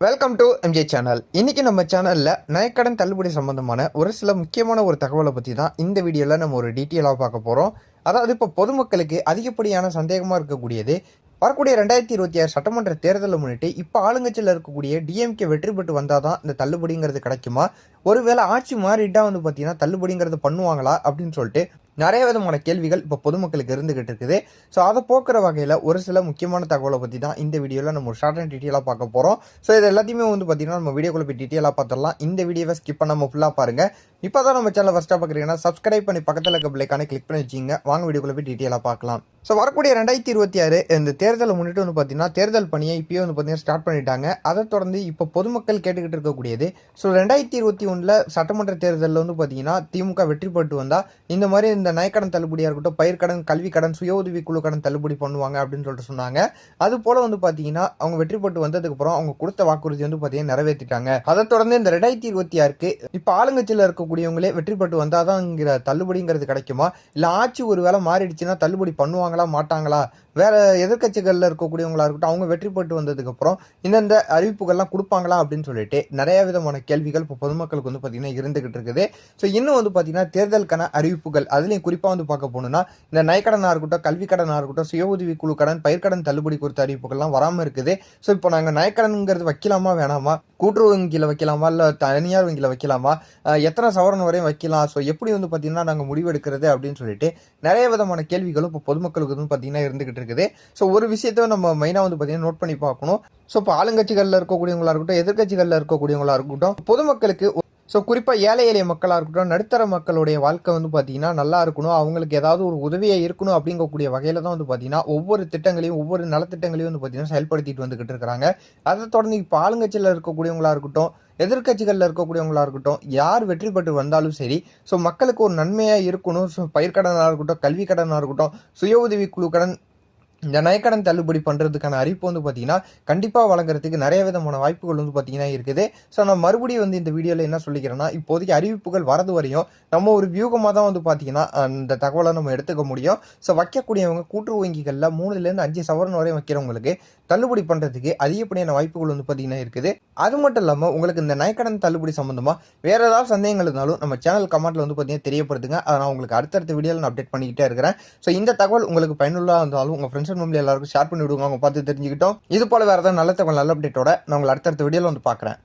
Welcome to MJ channel இன்றைக்கி நம்ம சேனலில் நயக்கடன் தள்ளுபடி சம்பந்தமான ஒரு சில முக்கியமான ஒரு தகவலை பற்றி தான் இந்த வீடியோவில் நம்ம ஒரு டீட்டெயிலாக பார்க்க போகிறோம் அதாவது இப்போ பொதுமக்களுக்கு அதிகப்படியான சந்தேகமாக இருக்கக்கூடியது வரக்கூடிய ரெண்டாயிரத்தி இருபத்தி ஆறு சட்டமன்ற தேர்தலை முன்னிட்டு இப்போ ஆளுங்கட்சியில் இருக்கக்கூடிய டிஎம்கே வெற்றி பெற்று வந்தால் தான் இந்த தள்ளுபடிங்கிறது கிடைக்குமா? ஒருவேளை ஆட்சி மாறிட்டா வந்து பார்த்தீங்கன்னா தள்ளுபடிங்கிறது பண்ணுவாங்களா அப்படின்னு சொல்லிட்டு நிறைய விதமான கேள்விகள் இப்போ பொதுமக்களுக்கு இருந்துகிட்டு இருக்குது. ஸோ அதை போக்குற வகையில் ஒரு சில முக்கியமான தகவலை பற்றி தான் இந்த வீடியோவில் நம்ம ஒரு ஷார்ட் அண்ட் டீட்டெயிலாக பார்க்க போகிறோம் ஸோ இது எல்லாத்தையுமே வந்து பார்த்தீங்கன்னா நம்ம வீடியோக்குள்ள போய் டீட்டெயிலாக பார்த்துடலாம். இந்த வீடியோவை ஸ்கிப் பண்ணாமல் ஃபுல்லாக பாருங்கள் இப்போ தான் நம்ம சேனல் ஃபஸ்ட்டாக பார்க்குறீங்கன்னா சப்ஸ்கிரைப் பண்ணி பக்கத்தில் இருக்க பிள்ளைக்கான கிளிக் பண்ணி வச்சிங்க வாங்க வீடியோக்குள்ள போய் டீட்டெயிலாக பார்க்கலாம். ஸோ வரக்கூடிய ரெண்டாயிரத்தி இருபத்தி ஆறு இந்த தேர்தலை முன்னிட்டு வந்து பார்த்தீங்கன்னா தேர்தல் பணியை இப்போயே வந்து பார்த்தீங்கன்னா ஸ்டார்ட் பண்ணிட்டாங்க. அதை தொடர்ந்து இப்போ பொதுமக்கள் கேட்டுக்கிட்டு இருக்கக்கூடியது. ஸோ ரெண்டாயிரத்தி இருபத்தி ஒன்றில் சட்டமன்ற தேர்தலில் வந்து பார்த்தீங்கன்னா திமுக வெற்றி பெற்று வந்தால் இந்த மாதிரி இந்த நயக்கடன் தள்ளுபடியாக இருக்கட்டும் பயிர்க்கடன் கல்வி கடன் சுய உதவி குழு கடன் தள்ளுபடி பண்ணுவாங்க அப்படின்னு சொல்லிட்டு சொன்னாங்க. அது போல வந்து பார்த்தீங்கன்னா அவங்க வெற்றி பெற்று வந்ததுக்கப்புறம் அவங்க கொடுத்த வாக்குறுதி வந்து பார்த்தீங்கன்னா நிறைவேற்றிட்டாங்க. அதை தொடர்ந்து இந்த ரெண்டாயிரத்தி இருபத்தி ஆறுக்கு இப்போ ஆளுங்கட்சியில் இருக்கக்கூடியவங்களே வெற்றி பெற்று வந்தாதான்ங்கிற தள்ளுபடிங்கிறது கிடைக்குமா? இல்லை ஆட்சி ஒரு வேளை மாறிடுச்சுன்னா தள்ளுபடி பண்ணுவாங்களா மாட்டாங்களா? வேற எதிர்க்கட்சிகளில் இருக்கக்கூடியவங்களா இருக்கட்டும் அவங்க வெற்றி பெற்று வந்ததுக்கப்புறம் இந்தந்த அறிவிப்புகள்லாம் கொடுப்பாங்களா அப்படின்னு சொல்லிட்டு நிறைய விதமான கேள்விகள் இப்போ பொதுமக்களுக்கு வந்து பார்த்தீங்கன்னா இருந்துகிட்டு இருக்குது. ஸோ இன்னும் வந்து பார்த்தீங்கன்னா தேர்தலுக்கான அறிவிப்புகள் அதுலேயும் குறிப்பாக வந்து பார்க்க போகணும்னா இந்த நயக்கடனாக இருக்கட்டும் கல்வி கடனாக இருக்கட்டும் சுய உதவி குழு கடன் பயிர்க்கடன் தள்ளுபடி குறித்த அறிவிப்புகள்லாம் வராமல் இருக்குது. ஸோ இப்போ நாங்கள் நயக்கடனுங்கிறது வைக்கலாமா வேணாமா? கூட்டுறவு வங்கியில் வைக்கலாமா இல்லை தனியார் வங்கியில் வைக்கலாமா? எத்தனை சவரன் வரையும் வைக்கலாம்? ஸோ எப்படி வந்து பார்த்தீங்கன்னா நாங்கள் முடிவெடுக்கிறது அப்படின்னு சொல்லிட்டு நிறைய விதமான கேள்விகளும் இப்போ பொதுமக்களுக்கு வந்து பார்த்தீங்கன்னா இருந்துகிட்டு இருக்குது. ஸோ ஒரு விஷயத்த நம்ம மெயினாக வந்து பார்த்தீங்கன்னா நோட் பண்ணி பார்க்கணும். ஸோ இப்போ ஆளுங்கட்சிகளில் இருக்கக்கூடியவங்களா இருக்கட்டும் எதிர்க்கட்சிகளில் இருக்கக்கூடியவங்களா இருக்கட்டும் பொதுமக்களுக்கு ஸோ குறிப்பாக ஏழை எளிய மக்களாக இருக்கட்டும் நடுத்தர மக்களுடைய வாழ்க்கை வந்து பார்த்தீங்கன்னா நல்லா இருக்கணும். அவங்களுக்கு ஏதாவது ஒரு உதவியாக இருக்கணும் அப்படிங்கக்கூடிய வகையில் தான் வந்து பார்த்தீங்கன்னா ஒவ்வொரு திட்டங்களையும் ஒவ்வொரு நலத்திட்டங்களையும் வந்து பார்த்தீங்கன்னா செயல்படுத்திட்டு வந்துக்கிட்டு இருக்கிறாங்க. அதை தொடர்ந்து இப்போ ஆளுங்கட்சியில் இருக்கக்கூடியவங்களாக இருக்கட்டும் எதிர்க்கட்சிகளில் இருக்கக்கூடியவங்களாக இருக்கட்டும் யார் வெற்றி பெற்று வந்தாலும் சரி ஸோ மக்களுக்கு ஒரு நன்மையாக இருக்கணும். ஸோ பயிர்க்கடனாக இருக்கட்டும் கல்வி கடனாக இருக்கட்டும் சுய உதவி குழு கடன் இந்த நயக்கடன் தள்ளுபடி பண்ணுறதுக்கான அறிவிப்பு வந்து பார்த்தீங்கன்னா கண்டிப்பாக வழங்குறதுக்கு நிறைய விதமான வாய்ப்புகள் வந்து பார்த்தீங்கன்னா இருக்குது. ஸோ நான் மறுபடியும் வந்து இந்த வீடியோவில் என்ன சொல்லிக்கிறேன்னா இப்போதைக்கு அறிவிப்புகள் வரது வரையும் நம்ம ஒரு வியூகமாக தான் வந்து பார்த்தீங்கன்னா அந்த தகவலை நம்ம எடுத்துக்க முடியும். ஸோ வைக்கக்கூடியவங்க கூட்டுறவு வங்கிகளில் மூணுலேருந்து அஞ்சு சவரன் வரையும் வைக்கிறவங்களுக்கு தள்ளுபடி பண்ணுறதுக்கு அதிகப்படியான வாய்ப்புகள் வந்து பார்த்தீங்கன்னா இருக்குது. அது மட்டும் இல்லாமல் உங்களுக்கு இந்த நயக்கடன் தள்ளுபடி சம்மந்தமாக வேறு ஏதாவது சந்தேகங்கள் இருந்தாலும் நம்ம சேனல் கமெண்ட்டில் வந்து பார்த்தீங்கன்னா தெரியப்படுத்துங்க. அதை நான் உங்களுக்கு அடுத்தடுத்த வீடியோவில் நான் அப்டேட் பண்ணிக்கிட்டே இருக்கிறேன். ஸோ இந்த தகவல் உங்களுக்கு பயனுள்ளதாக இருந்தாலும் உங்கள் ஃப்ரெண்ட்ஸ் அண்ட் ஃபேமிலி எல்லாருக்கும் ஷேர் பண்ணி விடுங்க. அவங்க பார்த்து தெரிஞ்சுக்கிட்டோம். இது போல வேறு ஏதாவது நல்ல தகவல் நல்ல அப்டேட்டோட நான் உங்களை அடுத்தடுத்த வீடியோவில் வந்து பார்க்குறேன்.